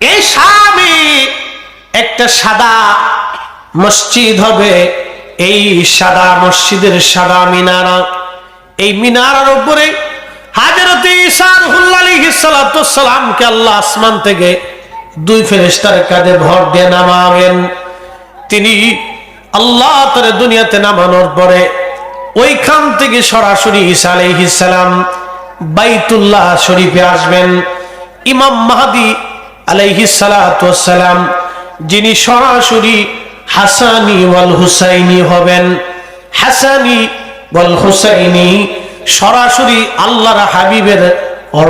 এই স্বামী একটা সাদা মসজিদ হবে। এই সাদা মসজিদের সাদা মিনারা। এই মিনারার উপরে হাজরত ঈসার সালামকে আল্লাহ আসমান থেকে দুই ফেরেস্তার কাঁধে ভর দিয়ে নামাবেন। তিনি আল্লাহ তার দুনিয়াতে নামানোর পরে ওইখান থেকে সরাসরি ঈসা আলাইহিসালাম বাইতুল্লাহ শরীফে আসবেন। ইমাম মাহাদি আলাইহিসালাম যিনি সরাসরি হাসানি ওয়াল হুসাইনি হবেন। হাসানি ওয়াল হুসাইনি সরাসরি আল্লাহর হাবিবের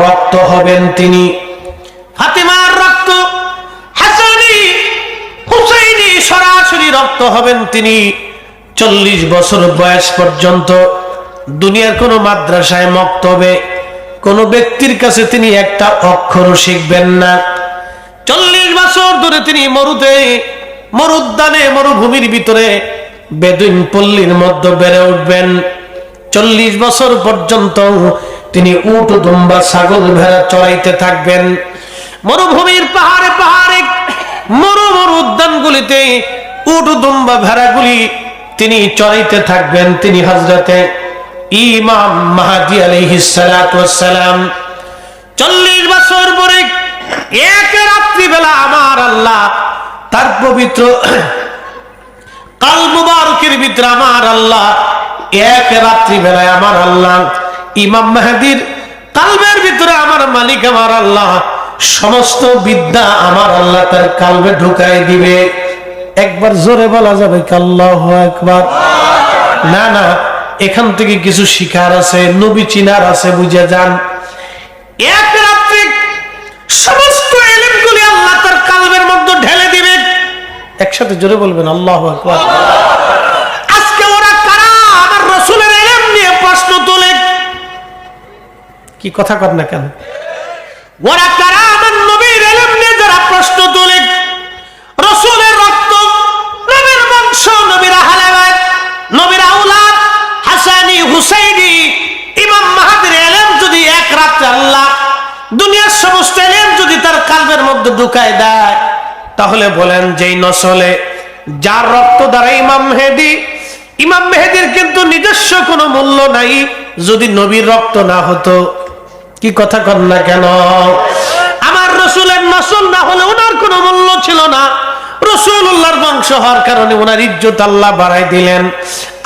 রক্ত হবেন তিনি। ফাতিমার রক্ত, হাসানি হুসাইনি সরাসরি রক্ত হবেন তিনি। চল্লিশ বছর বয়স পর্যন্ত দুনিয়ার কোনো মাদ্রাসায় মক্তবে কোনো ব্যক্তির কাছে তিনি একটা অক্ষরও শিখবেন না। চল্লিশ বছর ধরে তিনি মরুতে, মরুদ্যানে, মরুভূমির ভিতরে বেদুইন পল্লীর মধ্যে বেড়ে উঠবেন। চল্লিশ বছর পর্যন্ত তিনি উট, দুম্বা, ছাগল ভেড়া চড়াইতে থাকবেন। মরুভূমির পাহাড়ে পাহাড়ে মরু মরু উদ্যানগুলিতে উট, দুম্বা ভেড়াগুলি তিনি চড়াইতে থাকবেন। তিনি হজরতে ইমাম মাহাদি আলহিসালাম চল্লিশ বছর পরে এক রাত্রিবেলা আমার আল্লাহ তার পবিত্র কাল মুবারকের ভিতরে আমার আল্লাহ এক রাত্রি বেলায় আমার আল্লাহ, ইমাম মেহেদির কালবের ভিতরে আমার মালিক আমার আল্লাহ, সমস্ত বিদ্যা আমার আল্লাহ তার কালবে ঢুকাই দিবে। একবার জোরে বলা যাবে কাল্লাহ একবার না না, এখান থেকে কিছু শিকার আছে, নবী চিনার আছে, বুঝে যান। এক রাত্রি সমস্ত এলিমগুলি আল্লাহ তার কালবের মধ্যে ঢেলে দিবে। একসাথে জোরে বলবেন, আল্লাহ আজকে ওরা কারা? আমার রসুলের এলেম নিয়ে প্রশ্ন তোলে। কি কথা কর না কেন? ওরা কারা? আমার নবীর এলেম নিয়ে যারা প্রশ্ন তোলে। কালবের মধ্যে ঢুকায় দেয়। তাহলে বলেন যেই নসলে যার রক্ত দ্বারা ইমাম মেহেদি, ইমাম মেহেদির কিন্তু নিজস্ব কোনো মূল্য নাই, যদি নবীর রক্ত না হতো। কি কথা কর না কেন? আমার রসুলের নসল না হলে ওনার কোনো মূল্য ছিল না। রসুল্লাহর বংশ হওয়ার কারণে ওনার ইজ্জত আল্লাহ বাড়াই দিলেন।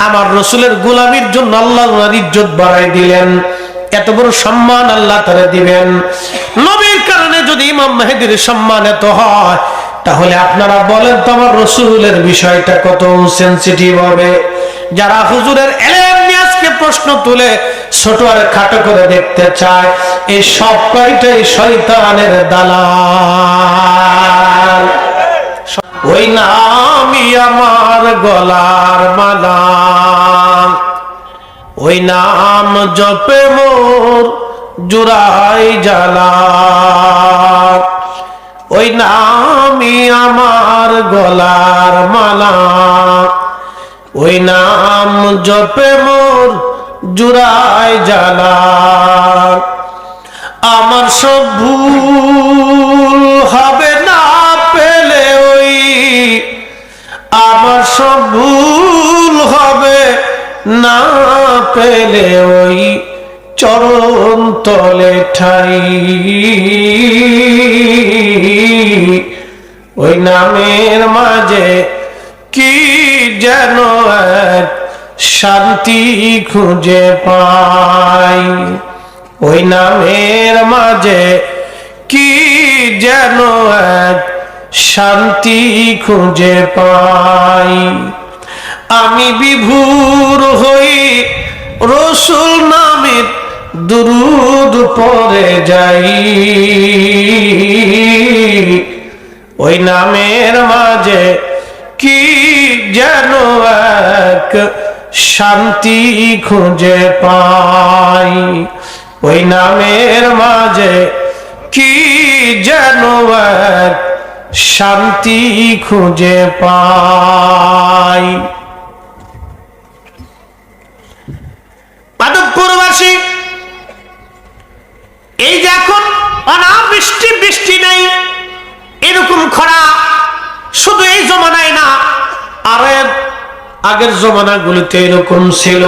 আমার রসুলের গোলামির জন্য আল্লাহ ওনার ইজ্জত বাড়াই দিলেন। এত বড় সম্মান আল্লাহ তারা দিবেন। নবীর যদি ইমাম মেহেদির সম্মান এত হয়, তাহলে আপনারা বলেন তো আমার রসুলের বিষয়টা কত সেন্সিটিভ হবে। যারা হুজুরের আজকে প্রশ্ন তুলে, ছোট আর খাটো করে দেখতে চায়, এই সব কয়টাই শয়তানের দালাল। ওই নামই আমার গলার মালা ওই নাম জপে মোর জুরাই জ্বালা ওই নামই আমার গলার মালা। ওই নাম জপে মোর জুরাই জ্বালা। আমার সব ভুল হবে না পেলে ওই। আমার সব ভুল হবে না পেলে ওই। চরণ তলে ঠাই। ওই নামের মাঝে কি যেন এক শান্তি খুঁজে পাই। ওই নামের মাঝে কি যেন এক শান্তি খুঁজে পাই। আমি বিভুর হই রসুল নামের দুরুদ পরে যাই। ওই নামের মাঝে কি যেন এক শান্তি খুঁজে পাই। ওই নামের মাঝে কি যেন এক শান্তি খুঁজে পাই। মাধবপুরবাসী এই যে এখন অনাবৃষ্টি বৃষ্টি নেই। এইরকম খরা শুধু এই জমানায় না, আর আগের জমানাগুলিতে এরকম ছিল।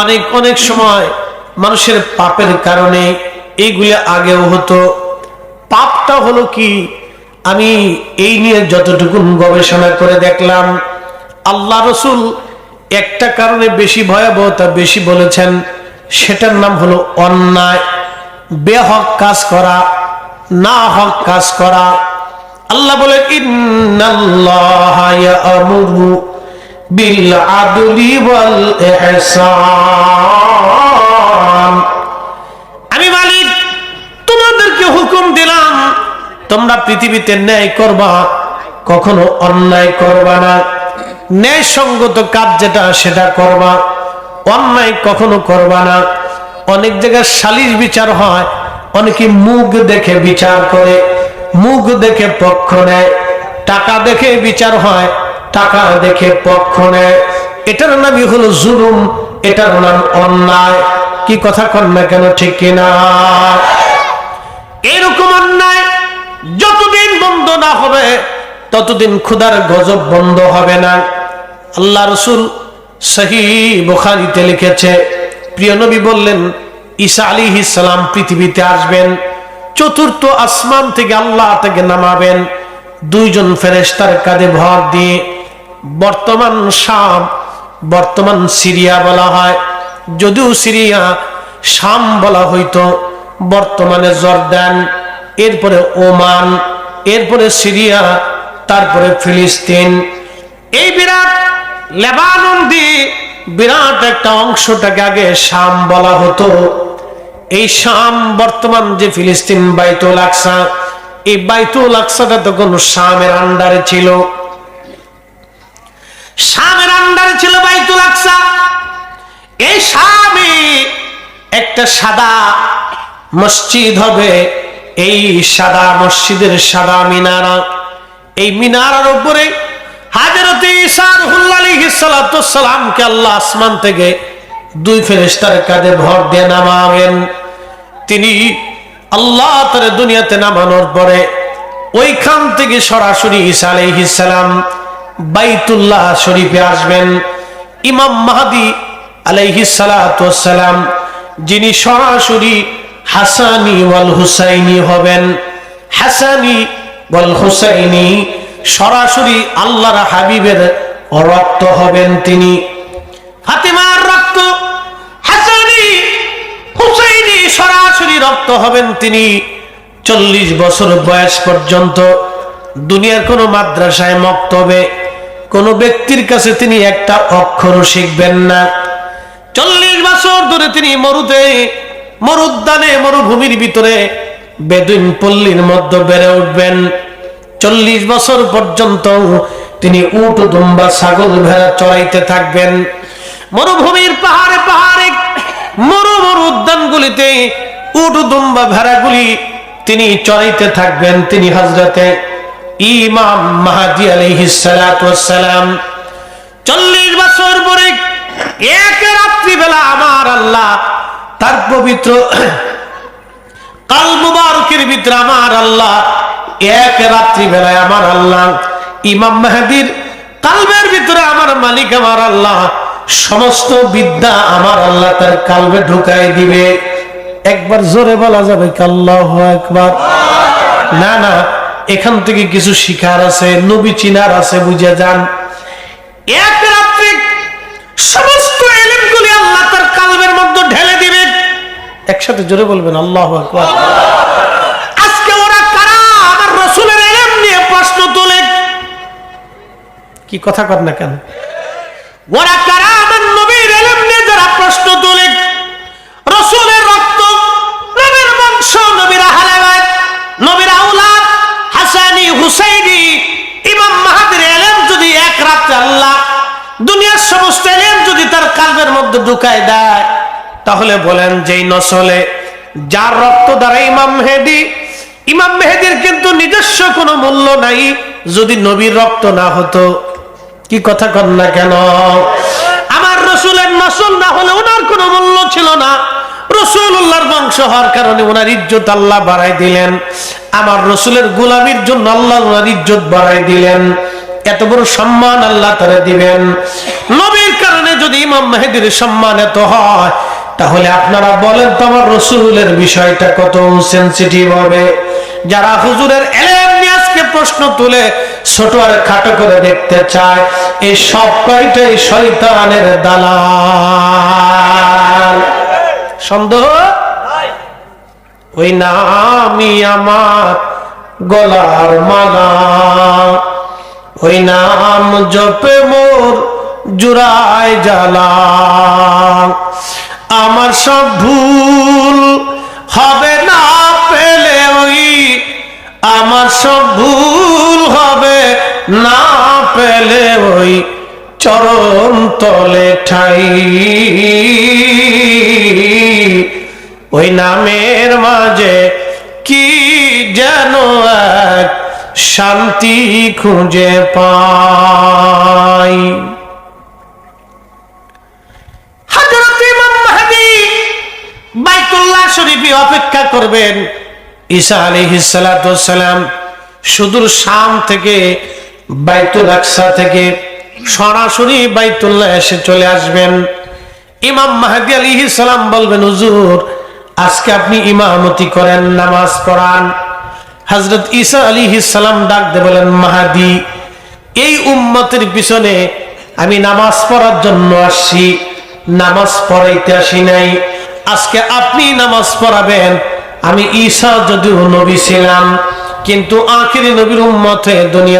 অনেক অনেক সময় মানুষের পাপের কারণে এইগুলি আগেও হতো। পাপটা হলো কি? আমি এই নিয়ে যতটুকু গবেষণা করে দেখলাম, আল্লাহ রসুল একটা কারণে বেশি ভয়াবহতা বেশি বলেছেন, সেটার নাম হলো অন্যায়। বেহক কাজ করা না হক কাজ করা। আল্লাহ বিল আমি মালিক, তোমাদেরকে হুকুম দিলাম, তোমরা পৃথিবীতে ন্যায় করবা, কখনো অন্যায় করবা না। ন্যায় সঙ্গত কাজ যেটা, সেটা করবা, অন্যায় কখনো করবা না। অনেক জায়গায় সালিশ বিচার হয়, অনেকে মুখ দেখে বিচার করে, মুখ দেখে পক্ষ নেয়, টাকা দেখে বিচার হয়, টাকা দেখে পক্ষ নেয়। এটার নামই হলো জুলুম, এটার নাম অন্যায়। কি কথা কর না কেন, ঠিক কিনা এরকম অন্যায় যতদিন বন্ধ না হবে, ততদিন ক্ষুধার গজব বন্ধ হবে না। আল্লাহ রসুল সহি বোখারিতে লিখেছে প্রিয় নবী বললেন, ঈসা আলী ইসলাম পৃথিবীতে আসবেন, চতুর্থ আসমান থেকে আল্লাহ থেকে নামাবেন, দুইজন ফেরেস্তার কাঁধে ভর দিয়ে বর্তমান শাম, বর্তমান সিরিয়া বলা হয়। যদিও সিরিয়া শাম বলা হইতো, বর্তমানে জর্দান এরপরে ওমান, এরপরে সিরিয়া, তারপরে ফিলিস্তিন। এই বিরাট লেবানন দিয়ে বিরাট একটা অংশটাকে আগে শাম বলা হতো। এই শাম বর্তমান যে ফিলিস্তিন বাইতুল আকসা, এই বাইতুল আকসাটা তখন শামের আন্ডারে ছিল। শামের আন্ডারে ছিল বাইতুল আকসা। এই শামে একটা সাদা মসজিদ হবে। এই সাদা মসজিদের সাদা মিনারা। এই মিনারার উপরে থেকে দুই দিয়ে নামাবেন। তিনি দুনিয়াতে নামানোর পরে ওইখান থেকে বাইতুল্লাহ শরীফে আসবেন। ইমাম মাহাদি আলাইহিসালাম যিনি সরাসরি হাসানি ওয়াল হুসাইনি হবেন। হাসানি ওয়াল হুসাইনি সরাসরি আল্লাহর হাবিবের রক্ত হবেন তিনি। ফাতিমার রক্ত সরাসরি রক্ত হবেন তিনি। চল্লিশ বছর বয়স পর্যন্ত দুনিয়ার কোনো মাদ্রাসায় মক্তবে কোনো ব্যক্তির কাছে তিনি একটা অক্ষরও শিখবেন না। চল্লিশ বছর ধরে তিনি মরুতে মরুদ্যানে, মরুভূমির ভিতরে বেদুইন পল্লীর মধ্যে বেড়ে উঠবেন। চল্লিশ বছর পর্যন্ত তিনি উট দুম্বা ছাগল ভেড়া চড়াইতে থাকবেন। মরুভূমির পাহাড়ে পাহাড়ে মরু মরু উদ্যানগুলিতে উট দুম্বা ভেড়াগুলি তিনি চড়াইতে থাকবেন। তিনি হজরতে ইমাম মাহাদি আলহিসালাম চল্লিশ বছর পরে এক রাত্রিবেলা আমার আল্লাহ তার পবিত্র কাল মুবারকের ভিতরে আমার আল্লাহ এক রাত্রি বেলায় আমার আল্লাহ, ইমাম মেহাদির কালবের ভিতরে আমার মালিক আমার আল্লাহ, সমস্ত বিদ্যা আমার আল্লাহ তার কালবে ঢুকাই দিবে। একবার জোরে বলা যাবে কাল্লাহ একবার না না, এখান থেকে কিছু শিখার আছে, নবী চিনার আছে, বুঝে যান। এক রাত্রে সমস্ত এলিমগুলি আল্লাহ তার কালবের মধ্যে ঢেলে দিবে। একসাথে জোরে বলবেন আল্লাহ আকবার। কি কথা কর না কেন? প্রশ্ন তোলে, রসুলের রক্ত হুসাইনি, ইমাম যদি আল্লাহ দুনিয়ার যদি তার মধ্যে ঢুকায় দেয়, তাহলে বলেন যেই নসলে যার রক্ত দ্বারা ইমাম মেহেদি, ইমাম মেহেদির কিন্তু নিজস্ব কোনো মূল্য নাই, যদি নবীর রক্ত না হতো। কি কথা কর না কেন? আমার রসুলের নসল না হলে ওনার কোনো মূল্য ছিল না। রসুল্লাহর বংশ হওয়ার কারণে ওনার ইজ্জত আল্লাহ বাড়াই দিলেন। আমার রসুলের জন্য আল্লাহ ওনার ইজ্জত বাড়াই দিলেন। এত বড় সম্মান আল্লাহ তারা দিবেন। নবীর কারণে যদি ইমাম মেহেদির সম্মান এত হয়, তাহলে আপনারা বলেন তো আমার রসুলের বিষয়টা কত সেন্সিটিভ হবে। যারা হুজুরের এলেম নিয়ে আজকে প্রশ্ন তুলে ছোট আর খাটো করে দেখতে চায়, এই সব কয়টাই শয়তানের দালাল। সন্দেহ? ওই নামই আমার গলার মালা। ওই নাম জপে মোর জুড়ায় জ্বালা। আমার সব ভুল চরণ তলে ঠাই। ওই নামের মাঝে কি যেন এক শান্তি খুঁজে পাই। হযরত ইমাম মাহদী বাইতুল্লাহ শরীফে অপেক্ষা করবেন। ঈসা আলাইহিস সালাতু সুদূর শাম থেকে বাইতুল আকসা থেকে সরাসরি বাইতুল্লাহ এসে চলে আসবেন। ইমাম মাহদি আলাইহিস সালাম বলবেন, হুজুর, আজকে আপনি ইমামতি করেন, নামাজ পড়ান। হযরত ঈসা আলাইহিস সালাম ডাক দিয়ে বলেন, মাহাদি, এই উম্মতের পিছনে আমি নামাজ পড়ার জন্য আসছি, নামাজ পড়াইতে আসি নাই। আজকে আপনি নামাজ পড়াবেন। আমি ঈসা যদিও নবী ছিলাম, কিন্তু আখিরি নবীর উম্মতে দুনিয়া